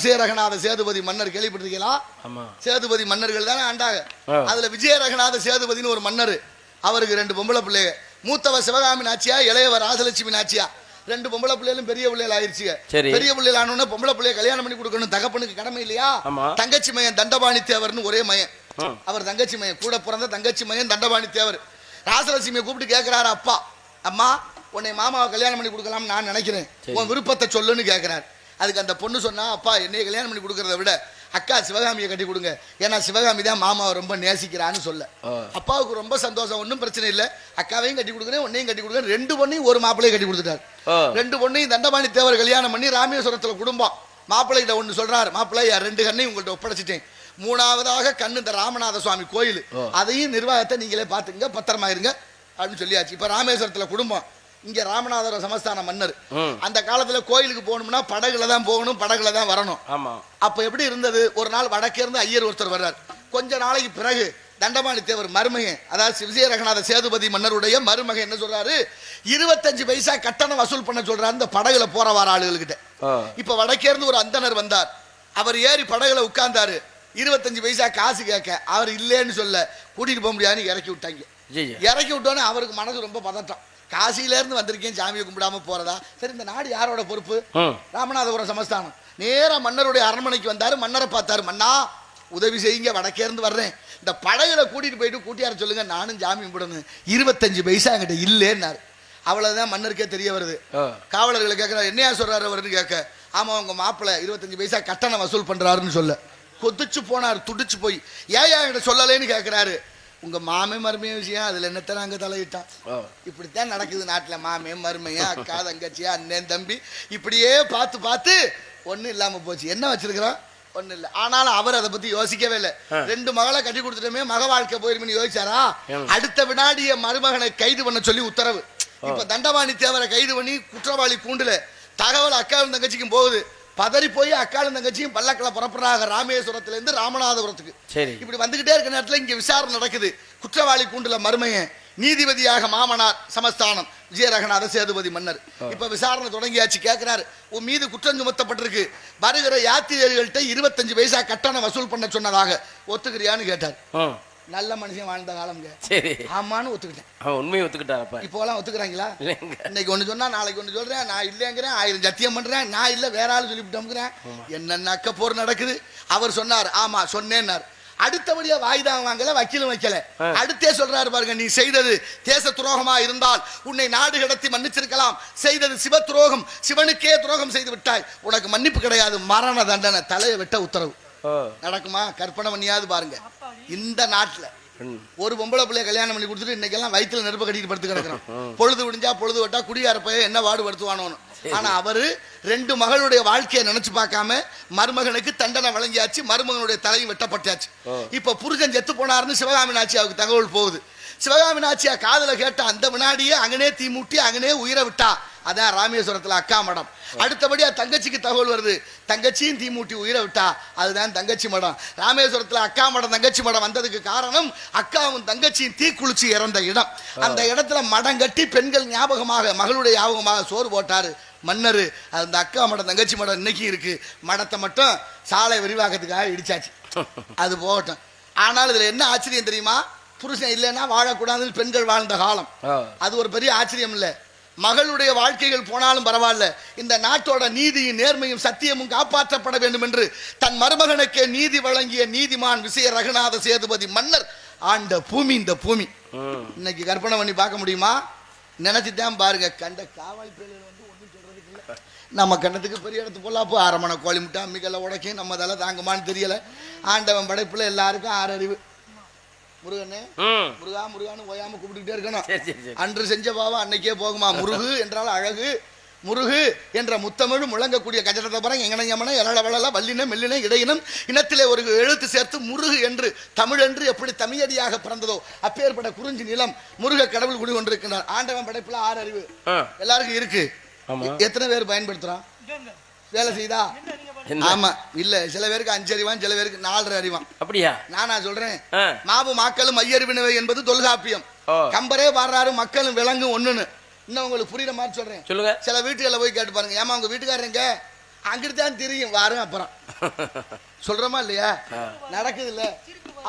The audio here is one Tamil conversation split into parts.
விஜயரகநாத சேதுபதி மன்னர் கேள்விப்பட்டிருக்கீங்களா? சேதுபதி மன்னர்கள் தானே ஆண்டாங்க. அதுல விஜயரகநாத சேதுபதினு ஒரு மன்னர். அவருக்கு ரெண்டு பொம்பளை பிள்ளைங்க. மூத்தவ சிவகாமி நாச்சியா இளையவர் ராசலட்சுமி நாச்சியா. ரெண்டு பொம்பளை பிள்ளைகளும் பெரிய பிள்ளைகள் ஆயிருச்சுங்க. பெரிய பிள்ளைகள் ஆனோடனே பொம்பளை பிள்ளைய கல்யாணம் பண்ணி கொடுக்கணும் தகப்பனுக்கு கடமை இல்லையா. தங்கச்சி மயன் தண்டபாணி தேவர்னு ஒரே மயன் ஆ. அவர் தங்கச்சி மயன் கூட பிறந்த தங்கச்சி மயன் தண்டபாணி தேவர் ராசலட்சுமியை கூப்பிட்டு கேட்கிறாரு அப்பா. அம்மா உன்னை மாமாவை கல்யாணம் பண்ணி கொடுக்கலாம்னு நான் நினைக்கிறேன். உன் விருப்பத்தை சொல்லுன்னு கேட்கிறார் அதுக்கு அந்த பொண்ணு சொன்னா அப்பா என்னைய கல்யாணம் பண்ணி கொடுக்கறத விட அக்கா சிவகாமியை கட்டி கொடுங்க. ஏன்னா சிவகாமி தான் மாமாவை ரொம்ப நேசிக்கிறான்னு சொல்ல. அப்பாவுக்கு ரொம்ப சந்தோஷம். ஒன்றும் பிரச்சனை இல்லை. அக்காவையும் கட்டி கொடுக்குறேன் உன்னையும் கட்டி கொடுக்குறேன் ரெண்டு பொண்ணையும் ஒரு மாப்பிள்ளையும் கட்டி கொடுத்துட்டார். ரெண்டு பொண்ணையும் தண்டபாணி தேவர் கல்யாணம் பண்ணி ராமேஸ்வரத்துல குடும்பம். மாப்பிள்ளைகிட்ட ஒன்று சொல்றாரு. மாப்பிள்ளை என் ரெண்டு கண்ணையும் உங்கள்கிட்ட ஒப்படைச்சிட்டேன். மூணாவதாக கண்ணு இந்த ராமநாத சுவாமி கோயில். அதையும் நிர்வாகத்தை நீங்களே பார்த்துங்க பத்திரமா இருங்க அப்படின்னு சொல்லியாச்சு. இப்ப ராமேஸ்வரத்துல குடும்பம். இங்க ராமநாதபுரம் சமஸ்தான மன்னர். அந்த காலத்துல கோயிலுக்கு போகணும்னா படகுல தான் போகணும் படகுல தான் வரணும். ஆமா. அப்ப எப்படி இருந்தது? ஒரு நாள் வடக்கே இருந்து ஐயர் ஒருத்தர் வர்றார். கொஞ்ச நாளைக்கு பிறகு தண்டபாணி தேவர் மருமகன் அதாவது விஜய ரகநாத சேதுபதி மன்னருடைய மருமகன் என்ன சொல்றாரு? இருபத்தஞ்சு பைசா கட்டணம் வசூல் பண்ண சொல்றாரு இந்த படகுல போற வர ஆளுகள்கிட்ட. ஆ. இப்ப வடக்கே இருந்து ஒரு அந்தனர் வந்தார். அவர் ஏறி படகுல உட்கார்ந்தாரு. இருபத்தஞ்சு பைசா காசு கேட்க அவர் இல்லைன்னு சொல்ல கூட்டிட்டு போக முடியாதுன்னு இறக்கி விட்டாங்க. இறக்கி விட்டோன்னே அவருக்கு மனசு ரொம்ப பதட்டம். காசியில இருந்து வந்திருக்கேன் சாமியை கும்பிடாம போறதா? சரி இந்த நாடு யாரோட பொறுப்பு. ராமநாதபுரம் சமஸ்தானம். நேரா மன்னருடைய அரண்மனைக்கு வந்தாரு மன்னரை பார்த்தாரு. மன்னா உதவி செய்யுங்க வடக்கே இருந்து வர்றேன். இந்த படகுல கூட்டிட்டு போயிட்டு கூட்டியார சொல்லுங்க நானும் ஜாமி கும்பிடணும். இருபத்தஞ்சு பைசா என்கிட்ட இல்லைன்னாரு. அவ்வளவுதான் மன்னருக்கே தெரிய வருது. காவலர்களை கேட்கிறார் என்னையா சொல்றாரு அவருன்னு கேட்க. ஆமா உங்க மாப்பிள்ளை இருபத்தஞ்சு பைசா கட்டணம் வசூல் பண்றாருன்னு சொல்ல. கொதிச்சு போனார் துடிச்சு போய். ஏன் என்கிட்ட சொல்லலைன்னு கேட்கிறாரு. உங்க மாமே மருமைய விஷயம் அதுல என்னத்த நாங்க தலையிட்டான் ஆ. இப்படித்தான் நடக்குது நாட்டுல. மாமே மருமையா அக்கா தங்கச்சி அண்ணன் தம்பி இப்படியே பார்த்து பார்த்து ஒண்ணும் இல்லாம போச்சு. என்ன வச்சிருக்கிறோம்? ஒண்ணும் இல்ல. ஆனாலும் அவர் அதை பத்தி யோசிக்கவே இல்லை. ரெண்டு மகளை கட்டி கொடுத்துட்டோமே மக வாழ்க்கை போயிருமே யோசிச்சாரா? அடுத்த வினாடி என் மருமகனை கைது பண்ண சொல்லி உத்தரவு. இப்ப தண்டபாணி தேவரை கைது பண்ணி குற்றவாளி கூண்டுல தகவல் அக்காவும் தங்கச்சிக்கும் போகுது. பதறி போய் அக்காலும் தங்கச்சியும் பல்லக்கில் புறப்படுறாங்க. ராமேஸ்வரத்துல இருந்து ராமநாதபுரத்துக்கு. சரி. இப்படி வந்துகிட்டே இருக்க நேரத்துல இங்க விசாரணை நடக்குது. குற்றவாளி கூண்டுல மருமையன் நீதிபதியாக மாமனார் சமஸ்தானம் விஜயரகநாத சேதுபதி மன்னர். இப்ப விசாரணை தொடங்கியாச்சு. கேட்கிறாரு உன் மீது குற்றம் சுமத்தப்பட்டிருக்கு. வருகிற யாத்திரிகர்கள்ட்ட இருபத்தஞ்சு பைசா கட்டணம் வசூல் பண்ண சொன்னதாக ஒத்துக்கிறியான்னு கேட்டார். நல்ல மனுஷன் வாழ்ந்த காலம்ங்க. சரி. ஆமான்னு ஒத்துக்கிட்டேன். அவன் உண்மையை ஒத்துக்கிட்டாரப்ப இப்போலாம் ஒத்துக்கிறாங்களா? இல்லைங்க. இன்னைக்கு ஒன்று சொன்னா நாளைக்கு ஒன்று சொல்றேன் நான் இல்லைங்கிறேன் ஆயிரம் சத்தியம் பண்றேன் நான் இல்லை வேற ஆள் சொல்லிவிட்டோம்ங்கிறேன் என்னென்ன போர் நடக்குது? அவர் சொன்னார் ஆமா சொன்னேன்னார். அடுத்தபடியா வாய்தான் வாங்கல வக்கீலும் வைக்கல. அடுத்தே சொல்றாரு பாருங்க நீ செய்தது தேச துரோகமா இருந்தால் உன்னை நாடு கடத்தி மன்னிச்சிருக்கலாம். செய்தது சிவ துரோகம் சிவனுக்கே துரோகம் செய்து விட்டாய். உனக்கு மன்னிப்பு கிடையாது மரண தண்டனை தலையை வெட்ட உத்தரவு. நடக்குமா? கற்பனை பண்ணியாவது பாருங்க. இந்த நாட்டுல. ஒரு பொம்பளை பிள்ளைய கல்யாணம் பண்ணி கொடுத்துட்டு இன்னைக்கெல்லாம் வயித்துல நெருப்பு கட்டிட்டு படுத்து கிடக்குறோம் பொழுது விடிஞ்சா பொழுது விட்டா குடியார பையன் என்ன வாடு படுத்துவானோன்னு. ஆனா அவரு ரெண்டு மகளுடைய வாழ்க்கையை நினைச்சு பார்க்காம மருமகனுக்கு தண்டனை வழங்கியாச்சு மருமகனுடைய தலையும் வெட்டப்பட்டாச்சு. இப்ப புருஷன் செத்து போனாருன்னு சிவகாமி நாச்சியாவுக்கு தகவல் போகுது. சிவகாமினாட்சியா காதல கேட்ட அந்த வினாடியே அங்கனே தீ மூட்டி அங்கனே உயிரை விட்டா. அதான் ராமேஸ்வரத்துல அக்கா மடம். அடுத்தபடியா தங்கச்சிக்கு தகவல் வருது. தங்கச்சியும் தீ மூட்டி உயிரை விட்டா. அதுதான் தங்கச்சி மடம். ராமேஸ்வரத்துல அக்கா மடம் தங்கச்சி மடம் வந்ததுக்கு காரணம் அக்காவும் தங்கச்சியும் தீ குளிச்சு இறந்த இடம். அந்த இடத்துல மடம் கட்டி பெண்கள் ஞாபகமாக மகளுடைய ஞாபகமாக சோறு போட்டாரு மன்னர். அந்த அக்கா மடம் தங்கச்சி மடம் இன்னைக்கு இருக்கு. மடத்தை மட்டும் சாலை விரிவாக்கத்துக்காக இடிச்சாச்சு. அது போகட்டும். ஆனால் இதுல என்ன ஆச்சரியம் தெரியுமா? புருஷன் இல்லைன்னா வாழக்கூடாதுன்னு பெண்கள் வாழ்ந்த காலம். அது ஒரு பெரிய ஆச்சரியம் இல்ல. மகளுடைய வாழ்க்கைகள் போனாலும் பரவாயில்ல. இந்த நாட்டோட நீதியும் நேர்மையும் சத்தியமும் காப்பாற்றப்பட வேண்டும் என்று தன் மருமகனுக்கே நீதி வழங்கிய நீதிமான் விசய ரகுநாத சேதுபதி மன்னர் ஆண்ட பூமி இந்த பூமி. இன்னைக்கு கற்பனை பண்ணி பார்க்க முடியுமா? நினைச்சுதான் பாருங்க கண்ட காவல் பிள்ளைகள் வந்து ஒன்றும் சொல்றதுக்கு இல்ல. நம்ம கண்ணத்துக்கு பெரிய இடத்து பொல்லாப்பு அரமணை கோழி முட்டை அம்மிக்கல்ல உடைக்கும் நம்ம தலை தாங்குமான்னு தெரியல. ஆண்டவன் படைப்புல எல்லாருக்கும் ஆறு அறிவு முருகனே. முருகா முருகான்னு ஓயாம கூப்பிட்டுக்கிட்டே இருக்கணும். அன்று செஞ்ச பாவம் அன்னைக்கே போகுமா? முருகு என்றால் அழகு. முருகு என்ற முத்தமிழ் முழங்கக்கூடிய கஜடத்தை பரம் எங்கன யமன எழவளல வல்லின மெல்லின இடையினம் இனத்திலே ஒரு எழுத்து சேர்த்து முருகு என்று தமிழ் என்று எப்படி தமிழடியாக பிறந்ததோ அப்பேற்பட்ட குறிஞ்சி நிலம் முருக கடவுள் குடி கொண்டிருக்கிறார் ஆண்டவன் படைப்புல ஆறு அறிவு. எல்லாருக்கும் இருக்கு. ஆமா. எத்தனை பேர் பயன்படுத்துறான்? வேலை செய்தா? ஆமா இல்ல சில பேருக்கு அஞ்சு அறிவான் சில பேருக்கு நாலரை அறிவான். அப்படியா? நானா சொல்றேன். மாவு மாக்களும் ஐயறிவினவை என்பது தொல்காப்பியம். கம்பரே பாடுறாரு மக்களும் விலங்கும் ஒண்ணுன்னு. இன்னும் உங்களுக்கு புரியுற மாதிரி சொல்றேன். சொல்லுங்க. சில வீட்டுகளில் போய் கேட்டு பாருங்க. ஏமா உங்க வீட்டுக்காரங்க அங்கிட்டு தான் தெரியும் வரும் அப்புறம். சொல்றோமா இல்லையா? நடக்குது இல்ல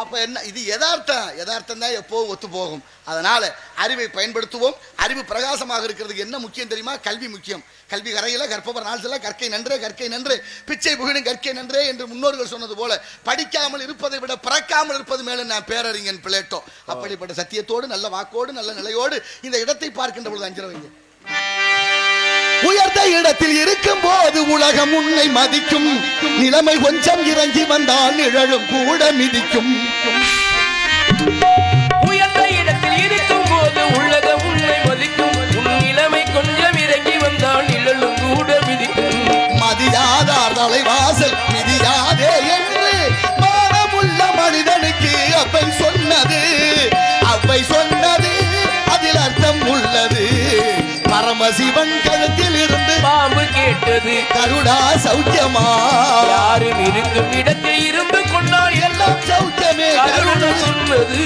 அப்ப என்ன இது யதார்த்தம். யதார்த்தம் தான் எப்போவும் ஒத்து போகும். அதனால அறிவை பயன்படுத்துவோம். அறிவு பிரகாசமாக இருக்கிறதுக்கு என்ன முக்கியம் தெரியுமா? கல்வி முக்கியம். கல்வி கரையில கற்பவர் நாள் செல்ல கற்கை நன்றே கற்கை நன்றே. பிச்சை புகழும் கற்கை நன்றே என்று முன்னோர்கள் சொன்னது போல படிக்காமல் இருப்பதை விட பிறக்காமல் இருப்பது மேல நான் பேரறிஞன் பிளேட்டோ. அப்படிப்பட்ட சத்தியத்தோடு நல்ல வாக்கோடு நல்ல நிலையோடு இந்த இடத்தை பார்க்கின்ற பொழுது அஞ்சிரவங்க உயர்ந்த இடத்தில் இருக்கும் போது உலகம் உன்னை மதிக்கும். நிலைமை கொஞ்சம் இறங்கி வந்தால் நிழலும் கூட மிதிக்கும். உயர்ந்த இடத்தில் இருக்கும் போது உள்ளத உன்னை மதிக்கும். உன் நிலைமை கொஞ்சம் இறங்கி வந்தால் நிழலும் கூட மிதிக்கும். மதியாதார் தலைவாசல் மிதியாதே பரமசிவன் கழுத்தில் இருந்து பாம்பு கேட்டது. கருடா சௌக்கியமா? யாரும் இருக்கும் இடத்தில் இருந்து கொண்டால் எல்லாம் சௌக்கியமே. கருணை சொன்னது.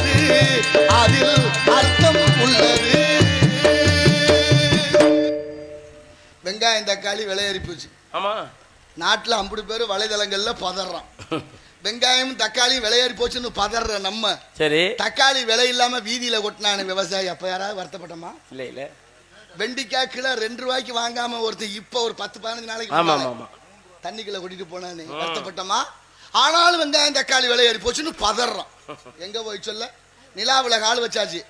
சொன்னது அதில் அர்த்தம் உள்ளது. வெங்காயம் தக்காளி விலையேறி போச்சு ஆமா. நாட்டில் ஐம்பது பேர் வலைதளங்கள்ல பதறான். வெங்காயம் தக்காளி விலையேறி போச்சுன்னு பதற நம்ம. சரி. தக்காளி விலை இல்லாம வீதியில கொட்டினானு விவசாயி அப்ப யாராவது வருத்தப்பட்டோமா? இல்ல இல்ல. வெண்டிக்காய் கிலோ ரெண்டு ரூபாய்க்கு வாங்காம ஒருத்தர் இப்ப ஒரு பத்து பதினஞ்சு நாளைக்கு தண்ணிக்குள்ள கூட்டிட்டு போனானே. வருத்தப்பட்டோமா? ஆனாலும் வெங்காயம் தக்காளி விலை ஏறி போச்சுன்னு பதறான் எங்க போய் சொல்ல? நிலாவுல கால் வச்சாச்சு.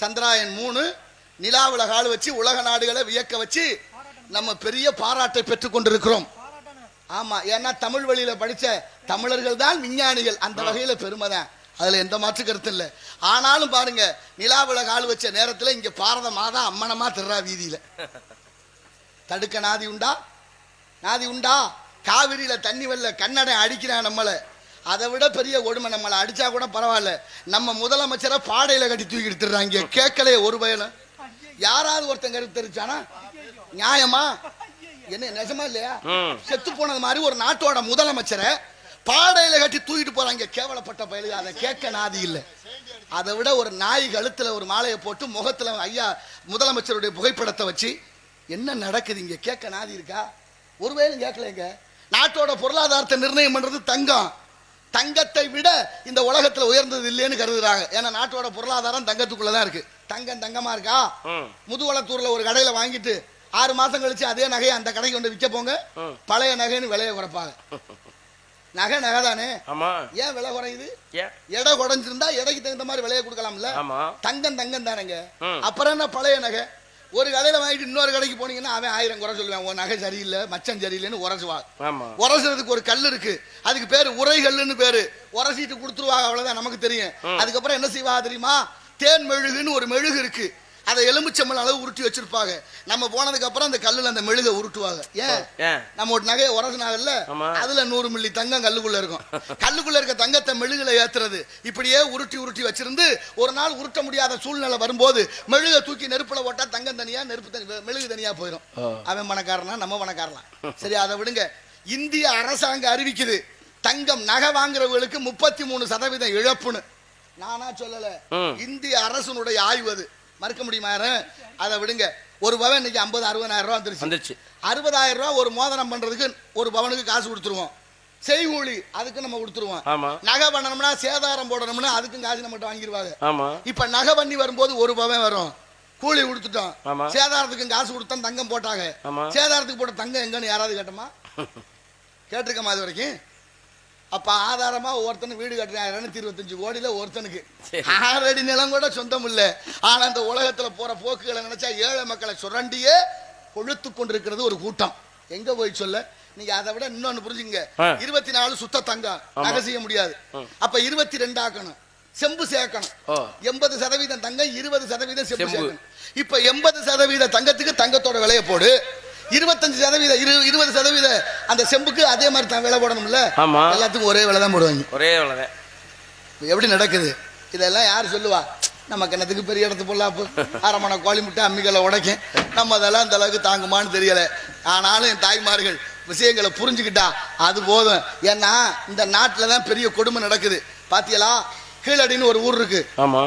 சந்திராயன் மூணு நிலாவுல கால் வச்சு உலக நாடுகளை வியக்க வச்சு நம்ம பெரிய பாராட்டை பெற்றுக் கொண்டிருக்கிறோம். ஆமா ஏன்னா தமிழ் வழியில படிச்ச தமிழர்கள் தான் விஞ்ஞானிகள். அந்த வகையில பெருமைதான் அதுல எந்த மாற்று கருத்து இல்ல. ஆனாலும் பாருங்க நிலாவுல கால் வச்ச நேரத்துல இங்க பாரத மாதா அம்மனமா திருறா வீதியில. தடுக்க நாதி உண்டா? நாதி உண்டா? காவிரியில தண்ணி வரல கன்னடை அடிக்கிறான் நம்மளை. அதை விட பெரிய கொடுமை நம்மளை அடிச்சா கூட பரவாயில்ல. நம்ம முதலமைச்சரை பாடையில கட்டி தூக்கி எடுத்துடுறாங்க. கேட்கலையே ஒரு பயனும் யாராவது ஒருத்தன் கருத்து தெரிவிச்சானா நியாயமா? என்ன நிஜமா இல்லையா. செத்து போனது மாதிரி ஒரு நாட்டோட முதலமைச்சரை பாடையில கட்டி தூக்கிட்டு போறாங்க. கேவலப்பட்ட பயலுக அதை கேட்க நாதி இல்லை. அதை விட ஒரு நாய் கழுத்துல ஒரு மாலையை போட்டு முகத்துல ஐயா முதலமைச்சருடைய புகைப்படத்தை வச்சு என்ன நடக்குது இங்க? கேட்க நாதி இருக்கா? ஒருவேளை கேட்கலைங்க. நாட்டோட பொருளாதாரத்தை நிர்ணயம் பண்றது தங்கம். தங்கத்தை விட இந்த உலகத்துல உயர்ந்தது இல்லைன்னு கருதுறாங்க. ஏன்னா நாட்டோட பொருளாதாரம் தங்கத்துக்குள்ள தான் இருக்கு. தங்கம் தங்கமா இருக்கா? ம். முதுகுளத்தூர்ல ஒரு கடையில வாங்கிட்டு ஆறு மாசம் கழிச்சு அதே நகையை அந்த கடைக்கு கொண்டு விற்க போங்க. பழைய நகைன்னு விலையை குறைப்பாங்க. நகை நகை தானே? ஏன் விலை குறையுது? எடை குறைஞ்சிருந்தா எடைக்கு தகுந்த மாதிரி விலையை கொடுக்கலாம்ல? தங்கம் தங்கம் தானேங்க. அப்புறம் என்ன பழைய நகை? ஒரு கடையில வாங்கிட்டு இன்னொரு கடைக்கு போனீங்கன்னா அவன் ஆயிரம் குறை சொல்லுவான் உன் நகை சரியில்லை மச்சம் சரியில்லைன்னு உரசுவான் ஆமா. உரசுறதுக்கு ஒரு கல் இருக்கு. அதுக்கு பேரு உரைகல்லுன்னு பேரு. உரசிட்டு கொடுத்துருவாங்க அவ்வளவுதான் நமக்கு தெரியும். அதுக்கப்புறம் என்ன செய்வா தெரியுமா? தேன் மெழுகுன்னு ஒரு மெழுகு இருக்கு. அதை எலுமிச்சம்பழம் அளவு உருட்டி வச்சிருப்பாங்க. நம்ம போனதுக்கு அப்புறம் அந்த கல்லுல அந்த மெழுக உருட்டுவாங்க. ஏன்? நம்ம ஒரு நகையை உரசினாங்கல்ல. அதுல நூறு மில்லி தங்கம் கல்லுக்குள்ள இருக்கும். கல்லுக்குள்ள இருக்க தங்கத்தை மெழுகுல ஏத்துறது. இப்படியே உருட்டி உருட்டி வச்சிருந்து ஒரு நாள் உருட்ட முடியாத சூழ்நிலை வரும்போது மெழுக தூக்கி நெருப்புல போட்டா தங்கம் தனியா நெருப்பு தனி மெழுகு தனியா போயிடும். அவன் பணக்காரனா நம்ம பணக்காரலாம் சரி அதை விடுங்க. இந்திய அரசாங்கம் அறிவிக்குது. தங்கம் நகை வாங்குறவங்களுக்கு முப்பத்தி மூணு சதவீதம் இழப்புன்னு. நானா சொல்லல. இந்திய அரசனுடைய ஆய்வு அது. மறுக்க முடியுமா? அதை விடுங்க. ஒரு பவன் இன்னைக்கு ஐம்பது அறுபதாயிரம் ரூபா வந்துருச்சு. வந்துருச்சு. அறுபதாயிரம் ரூபா ஒரு மோதிரம் பண்றதுக்கு ஒரு பவனுக்கு காசு கொடுத்துருவோம். செய்கூலி அதுக்கு நம்ம கொடுத்துருவோம். நகை பண்ணணும்னா சேதாரம் போடணும்னா அதுக்கும் காசு நம்மகிட்ட வாங்கிடுவாங்க இப்ப நகை பண்ணி வரும்போது ஒரு பவன் வரும். கூலி கொடுத்துட்டோம். சேதாரத்துக்கும் காசு கொடுத்தோம் தங்கம் போட்டாங்க. சேதாரத்துக்கு போட்ட தங்கம் எங்கன்னு யாராவது கேட்டோமா? கேட்டிருக்கமா இது வரைக்கும்? அப்ப ஆதாரமா ஒருத்தனுக்கு வீடு கட்டுறான். இருநூத்தி இருபத்தஞ்சு கோடியில ஒருத்தனுக்கு. சரி. ஆறு அடி நிலம் கூட சொந்தம் இல்ல ஆனா அந்த உலகத்துல போற போக்குகளை நினைச்சா ஏழை மக்களை சுரண்டியே கொழுத்து கொண்டிருக்கிறது ஒரு கூட்டம். எங்க போய் சொல்ல? நீங்க அதை விட இன்னொன்னு புரிஞ்சுங்க. இருபத்தி நாலு சுத்த தங்கம். நகை செய்ய முடியாது. அப்ப இருபத்தி ரெண்டு ஆக்கணும். செம்பு சேர்க்கணும். எண்பது சதவீதம் தங்கம் இருபது சதவீதம் செம்பு செம்பு. சேர்க்கணும். இப்ப எண்பது சதவீத தங்கத்துக்கு தங்கத்தோட விலையை போடு. இருபத்தஞ்சு சதவீத இரு இருபது சதவீத அந்த செம்புக்கு அதே மாதிரி தான் விலை போடணும்ல? ஆமா. எல்லாத்துக்கும் ஒரே விலை தான் போடுவாங்க. ஒரே இப்ப எப்படி நடக்குது? இதெல்லாம் யார் சொல்லுவா? நம்ம கிணத்துக்கு பெரிய இடத்து பொல்லாப்பு அரைமண கோழி முட்டை அம்மிகளை உடைக்கும். நம்ம அதெல்லாம் அந்த அளவுக்கு தாங்குமான்னு தெரியல. ஆனாலும் என் தாய்மார்கள் விஷயங்களை புரிஞ்சுக்கிட்டா அது போதும். ஏன்னா இந்த நாட்டில் தான் பெரிய கொடுமை நடக்குது. பாத்தியலா? கீழடின்னு ஒரு ஊர் இருக்கு.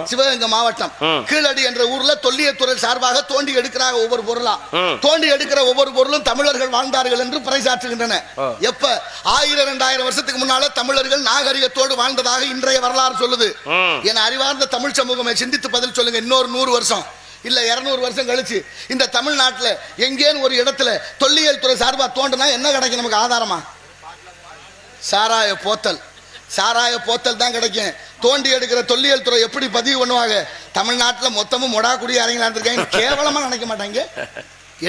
சிவகங்கை மாவட்டம். கீழடி என்ற ஊர்ல தொல்லியத்துறை சார்பாக தோண்டி எடுக்கிறாங்க ஒவ்வொரு பொருளா. தோண்டி எடுக்கிற ஒவ்வொரு பொருளும் தமிழர்கள் வாழ்ந்தார்கள் என்று பறைசாற்றுகின்றன. எப்ப? ஆயிரம் ரெண்டாயிரம் வருஷத்துக்கு முன்னால தமிழர்கள் நாகரிகத்தோடு வாழ்ந்ததாக இன்றைய வரலாறு சொல்லுது. என அறிவார்ந்த தமிழ் சமூகமே சிந்தித்து பதில் சொல்லுங்க. இன்னொரு நூறு வருஷம். இல்ல இருநூறு வருஷம் கழிச்சு இந்த தமிழ்நாட்டுல எங்கேன்னு ஒரு இடத்துல தொல்லியல் துறை சார்பா தோண்டுனா என்ன கிடைக்கும்? நமக்கு ஆதாரமா? சாராய போத்தல். சாராய போத்தல் தான் கிடைக்கும். தோண்டி எடுக்கிற தொல்லியல் துறை எப்படி பதிவு பண்ணுவாங்க? தமிழ்நாட்டில் மொத்தமும் மொடா குடி இறங்கி கேவலமா நினைக்க மாட்டாங்க.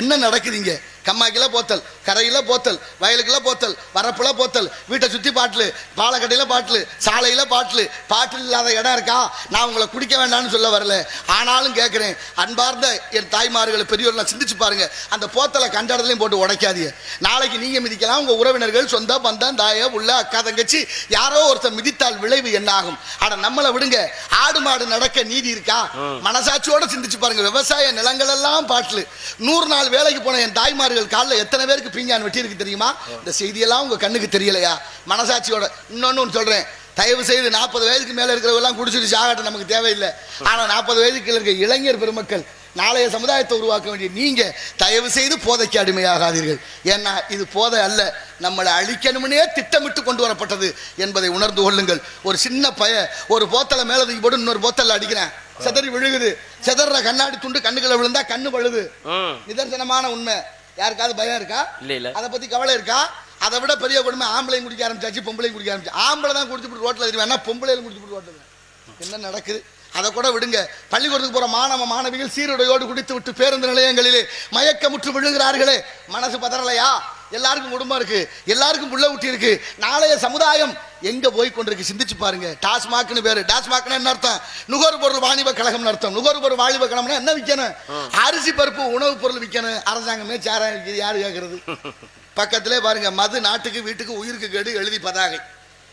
என்ன நடக்குதுங்க கம்மாக்கில போத்தல் கரையில போத்தல் வயலுக்குள்ள போத்தல் வரப்புல போத்தல் வீட்டை சுத்தி பாட்டில் பாலக்கட்டையில பாட்டில் சாலையில பாட்டில் பாட்டில் இல்லாத இடம் இருக்கா? நான் உங்களை குடிக்க வேண்டாம்னு சொல்ல வரல. ஆனாலும் கேட்கிறேன் அன்பார்ந்த என் தாய்மார்களை பெரியோர்லாம் சிந்திச்சு பாருங்க. அந்த போத்தலை கண்ட இடத்துலையும் போட்டு உடைக்காதீங்க. நாளைக்கு நீங்க மிதிக்கலாம் உங்க உறவினர்கள் சொந்த பந்தம் தாய உள்ள அக்கா தங்கச்சி யாரோ ஒருத்தர் மிதித்தால் விளைவு என்ன ஆகும் அட நம்மளை விடுங்க. ஆடு மாடு நடக்க நீதி இருக்கா? மனசாட்சியோட சிந்திச்சு பாருங்க. விவசாய நிலங்கள் எல்லாம் பாட்டில். நூறு நாள் வேலைக்கு போன என் தாய்மார்கள் காலில் எத்தனை பேருக்கு பீங்கான் வெட்டி இருக்கு தெரியுமா? இந்த செய்தியெல்லாம் உங்க கண்ணுக்கு தெரியலையா? மனசாட்சியோட இன்னொன்னு ஒண்ணு சொல்றேன். தயவு செய்து நாற்பது வயதுக்கு மேல இருக்கிறவங்க குடிச்சிட்டு சாகட்டும் நமக்கு தேவையில்லை. ஆனா நாற்பது வயதுக்கு இருக்க இளைஞர் பெருமக்கள் நாளைய சமுதாயத்தை உருவாக்க வேண்டிய நீங்க தயவு செய்து போதைக்கு அடிமையாகாதீர்கள். ஏன்னா இது போதை அல்ல நம்மளை அழிக்கணும்னே திட்டமிட்டு கொண்டு வரப்பட்டது என்பதை உணர்ந்து கொள்ளுங்கள். ஒரு சின்ன பய ஒரு போத்தலை மேல தூக்கி போட்டு இன்னொரு போத்தல்ல அடிக்கிறேன். செதறி விழுகுது. செதற கண்ணாடி துண்டு கண்ணுக்குள்ள விழுந்தா கண்ணு பழுது. நிதர்சனமான உண்மை. யாருக்காவது பயம் இருக்கா? இல்ல இல்ல. அதை பத்தி கவலை இருக்கா? அதை விட பெரிய கொடுமை ஆம்பளையும் குடிக்க ஆரம்பிச்சாச்சு பொம்பளையும் குடிக்க ஆரம்பிச்சு. ஆம்பளை தான் குடிச்சு ரோட்ல தெரியும் பொம்பளையும் குடிச்சு ரோட்ல என்ன நடக்குது? அதை கூட விடுங்க. பள்ளிக்கூடத்துக்கு போற மாணவ மாணவிகள் சீருடையோடு குடித்து விட்டு பேருந்து நிலையங்களிலே மயக்கமுற்று விழுகிறார்களே. மனசு பதறலையா? எல்லாருக்கும் குடும்பம் இருக்கு எல்லாருக்கும் புள்ள ஊட்டி இருக்கு. நாளைய சமுதாயம் எங்க போய் கொண்டிருக்கு சிந்திச்சு பாருங்க. டாஸ்மாக்னு பேரு. டாஸ்மாக்னு என்ன அர்த்தம்? நுகர்பொருள் வாணிப கழகம் அர்த்தம். நுகர்பொருள் வாணிப கழகம்னா என்ன விற்கணும் அரிசி பருப்பு உணவுப் பொருள் விற்கணும் அரசாங்கமே சாரா விற்கிது யாரு கேட்கறது பக்கத்திலே பாருங்க மது நாட்டுக்கு வீட்டுக்கு உயிருக்கு கேடு எழுதி பதாகை.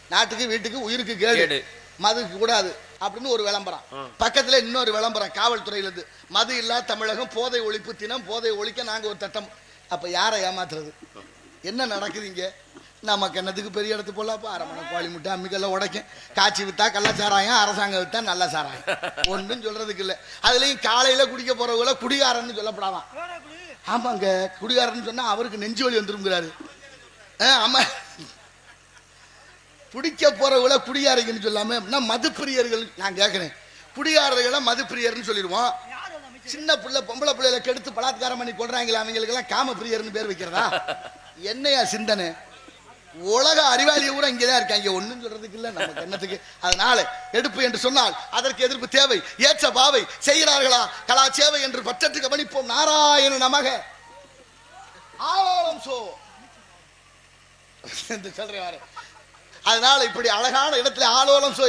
நாட்டுக்கு வீட்டுக்கு உயிருக்கு கேடு. மதுக்கு கூடாது. அப்படின்னு ஒரு விளம்பரம். பக்கத்துல இன்னொரு விளம்பரம் காவல்துறையில இருந்து. மது இல்லா தமிழகம் போதை ஒழிப்பு தினம் போதை ஒழிக்க நாங்க ஒரு திட்டம். அப்ப யாரை ஏமாத்துறது? என்ன நடக்குது இங்க நமக்கு என்னத்துக்கு பெரிய இடத்து போலாப்பா அரமணை கோழி முட்டை அம்மிக்கெல்லாம் உடைக்கும். காய்ச்சி வித்தா கள்ளச்சாராயம் அரசாங்கம் வித்தா நல்ல சாராயம். ஒன்றும் சொல்றதுக்கு இல்லை. அதுலயும் காலையில குடிக்க போறவங்கள குடிகாரன்னு சொல்லப்படாதான். ஆமாங்க குடிகாரன்னு சொன்னா அவருக்கு நெஞ்சு வலி வந்துருங்கிறாரு. ஆ, ஆமா. குடிக்க போறவங்கள குடிகாரிங்கன்னு சொல்லாம நான் மதுப்பிரியர்கள்? நான் கேட்கிறேன் குடிகாரர்களை மதுப்பிரியர்னு சொல்லிடுவோம். சின்ன பிள்ளை பொம்பளை பிள்ளைகளை கெடுத்து பலாத்காரம் பண்ணி கொள்றாங்களே அவங்களுக்கு எல்லாம் காம பிரியர்னு பேர் வைக்கிறதா? என்னையா சிந்தனை? உலக அறிவாளி கூட இங்கதான் இருக்காங்க ஒண்ணும் சொல்றதுக்கு இல்ல நம்ம கண்ணத்துக்கு அதனால எடுப்பு என்று சொன்னால் அதற்கு எதிர்ப்பு தேவை. ஏற்ற பாவை செய்கிறார்களா? கலா சேவை என்று பற்றத்து கவனிப்போம். நாராயண நமக. ஆவோலம் சோ. என்று சொல்றேன் அதனால இப்படி அழகான இடத்துல ஆலோலம் சோ